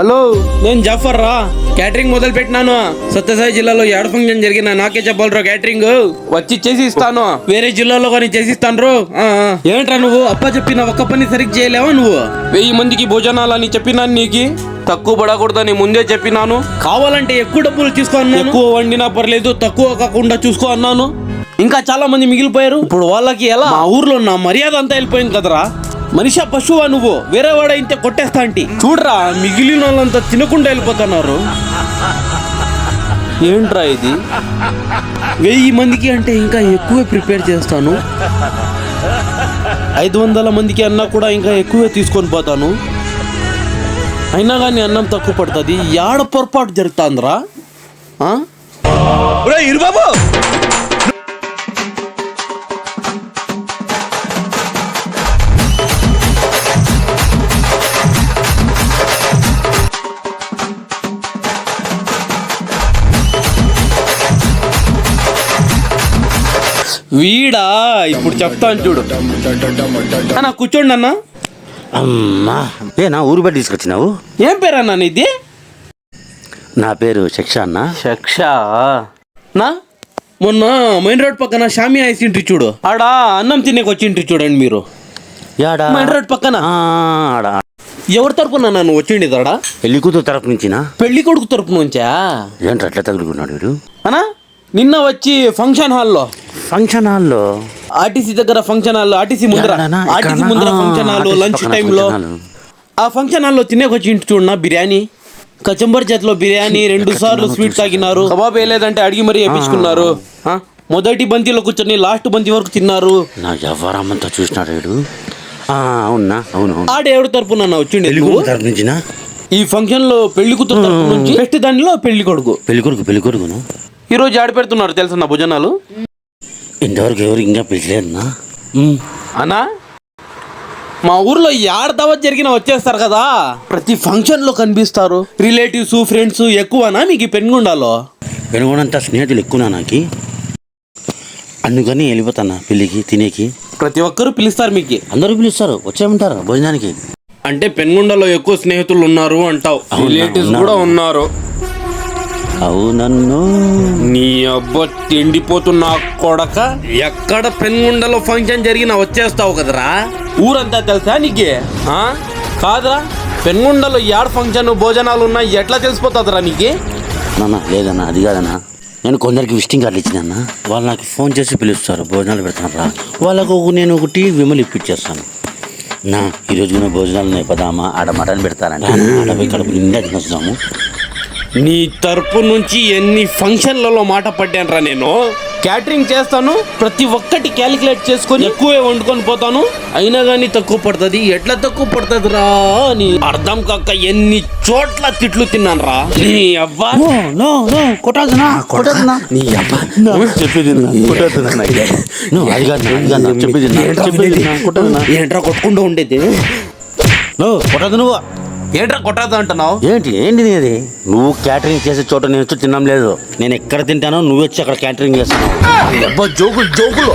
Hello. నేను జాఫర్ రా. Catering మొదలు పెట్టినాను. సత్యసాయి జిల్లాలో ఏడ ఫంక్షన్ జరిగిన నాకే చెప్పాలరా క్యాటరింగ్ వచ్చి చేసి ఇస్తాను. వేరే జిల్లాలో కానీ చేసి ఇస్తాను ఏంట్రా నువ్వు? అప్ప చెప్పిన ఒక్క పని సరిగ్గా చేయలేవా నువ్వు? వెయ్యి మందికి భోజనాలని చెప్పినాను నీకు. తక్కువ పడకూడదని ముందే చెప్పినాను. కావాలంటే ఎక్కువ డబ్బులు తీసుకో అన్నాను. ఎక్కువ వండినా పర్లేదు తక్కువ కాకుండా చూసుకో అన్నాను. ఇంకా చాలా మంది మిగిలిపోయారు. ఇప్పుడు వాళ్ళకి ఎలా? ఊర్లో నా మర్యాద అంతా వెళ్ళిపోయింది కదరా. మనిషి పశువా నువ్వు? వేరే వాడ ఇంతే కొట్టేస్తా అంటి. చూడరా మిగిలిన వాళ్ళంతా తినకుండా వెళ్ళిపోతున్నారు. ఏంట్రా ఇది? వెయ్యి మందికి అంటే ఇంకా ఎక్కువే ప్రిపేర్ చేస్తాను. ఐదు వందల మందికి అన్నా కూడా ఇంకా ఎక్కువే తీసుకొని పోతాను. అయినా కానీ అన్నం తక్కువ పడుతుంది. యాడ పొరపాటు జరుగుతుందిరా? ఆ? ఇరుబాబు వీడా? ఇప్పుడు చెప్తాను చూడు. అన్న కూర్చోండి అన్న. అమ్మా ఏ నా ఊరు బట్టి తీసుకొచ్చినావు? ఏం పేరు అన్న నీది? నా పేరు శిక్ష అన్న. శక్ష. నా? మొన్న మెయిన్ రోడ్ పక్కన షామి ఐస్ ఇంటి చూడు. ఆడ అన్నం తినేకి వచ్చింటి చూడండి మీరు. యాడా? మెయిన్ రోడ్ పక్కన. ఆడ. ఎవరి తరపున నన్ను వచ్చిండి దాడా పెళ్ళి కూతురు తరపు నుంచినా? పెళ్ళి కొడుకు తరపు నుంచా? ఏంటి అట్లా తగులుకున్నాడు వీడు? అనా నిన్న వచ్చి ఫంక్షన్ హాల్లో. ఫంక్షన్ హాల్లో ఆర్టీసీ దగ్గర ఫంక్షన్ హాల్ ఆర్టీసీ ముందర ఎక్కడనా? ఆర్టీసీ? ముందర ఫంక్షన్ హాల్ ఆర్టీసీ లంచ్ పక్కన టైంలో. Function hall. ఆ ఫంక్షన్ హాల్లో తినేకి వచ్చి ఇంటి చూడన్నా బిర్యానీ? కచంబర్ చేతిలో బిర్యానీ రెండు సార్లు స్వీట్. తాగినారు. కబాబ్ వేయలేదంటే అడిగి మరీ వేపించుకున్నారు. ఆ, మొదటి బంతిలో కూర్చొని లాస్ట్ బంతి వరకు తిన్నారు. నా వ్యవహారమంతా చూసినాడు వీడు. ఆ, అవునా? అవును అవును. ఆడ ఎవరి తరపున అన్న వచ్చిండే పెళ్ళి నువ్వు? కొడుకు తరపు నుంచినా? ఈ ఫంక్షన్లో పెళ్ళి కూతురు తరపు నుంచి? ఫస్ట్ దానిలో పెళ్ళి కొడుకు. పెళ్ళి కొడుకు పెళ్ళి కొడుకును. ఈ రోజు ఆడ పెడుతున్నారు తెలుసా నా భోజనాలు? ఇంతవరకు ఎవరు ఇంకా పిలిచలేదన్నా? అన్నా మా ఊర్లో యాడ దావత్ జరిగినా వచ్చేస్తారు కదా. ప్రతి ఫంక్షన్లో కనిపిస్తారు. రిలేటివ్స్ ఫ్రెండ్స్ ఎక్కువనా మీకు ఈ పెనుగొండలో? వెనుగొండంతా స్నేహితులు ఎక్కువనా నాకు? అందుకని వెళ్ళిపోతానా పెళ్ళికి తినేకి? ప్రతి ఒక్కరు పిలుస్తారు మీకు. అందరూ పిలుస్తారు వచ్చేయమంటారు భోజనానికి? అంటే పెనుగొండలో ఎక్కువ స్నేహితులు ఉన్నారు అంటావు. రిలేటివ్స్. కూడా ఉన్నారు. అవునన్ను. నీ అబ్బ తిండిపోతున్న కొడక ఎక్కడ పెనుగొండలో ఫంక్షన్ జరిగినా వచ్చేస్తావు కదరా? ఊరంతా తెలుసా నీకు? కాదురా పెనుగొండలో యాడ ఫంక్షన్ భోజనాలు ఉన్నాయి ఎట్లా తెలిసిపోతుందిరా నీకు? నాన్న లేదన్నా అది కాదన్నా. నేను కొందరికి విజిటింగ్ కార్డులు ఇచ్చినా వాళ్ళు నాకు ఫోన్ చేసి పిలుస్తారు భోజనాలు పెడతాను రా వాళ్ళకు నేను ఒకటి విమలు ఇప్పించేస్తాను నా ఈరోజు భోజనాలు ఉన్నాయి పదామా? ఆడ మటన్ పెడతారంట ఆడ కడుపు నిండా తినొస్తాము. నీ తరపు నుంచి ఎన్ని ఫంక్షన్లలో మాట పడ్డానురా నేను? క్యాటరింగ్ చేస్తాను ప్రతి ఒక్కటి క్యాలిక్యులేట్ చేసుకొని ఎక్కువే వండుకొని పోతాను. అయినా కానీ తక్కువ పడుతుంది. ఎట్లా తక్కువ పడుతుంది రా అని. అర్థం కాక ఎన్ని చోట్ల తిట్లు తిన్నాను రా నీ నీ అబ్బా చెప్పేది? ఏంట్రా కొట్టుకుంటూ ఉండేది? నో కొట్టదు నువ్వు. ఏంట్రా కొట్టదు అంటున్నావు? ఏంటి ఏంటి నీది? నువ్వు క్యాటరింగ్ చేసే చోట నేను వచ్చి తినడం లేదు. నేను ఎక్కడ తింటానో నువ్వు వచ్చి అక్కడ క్యాటరింగ్ చేస్తాను అబ్బా జోకులు జోకులు.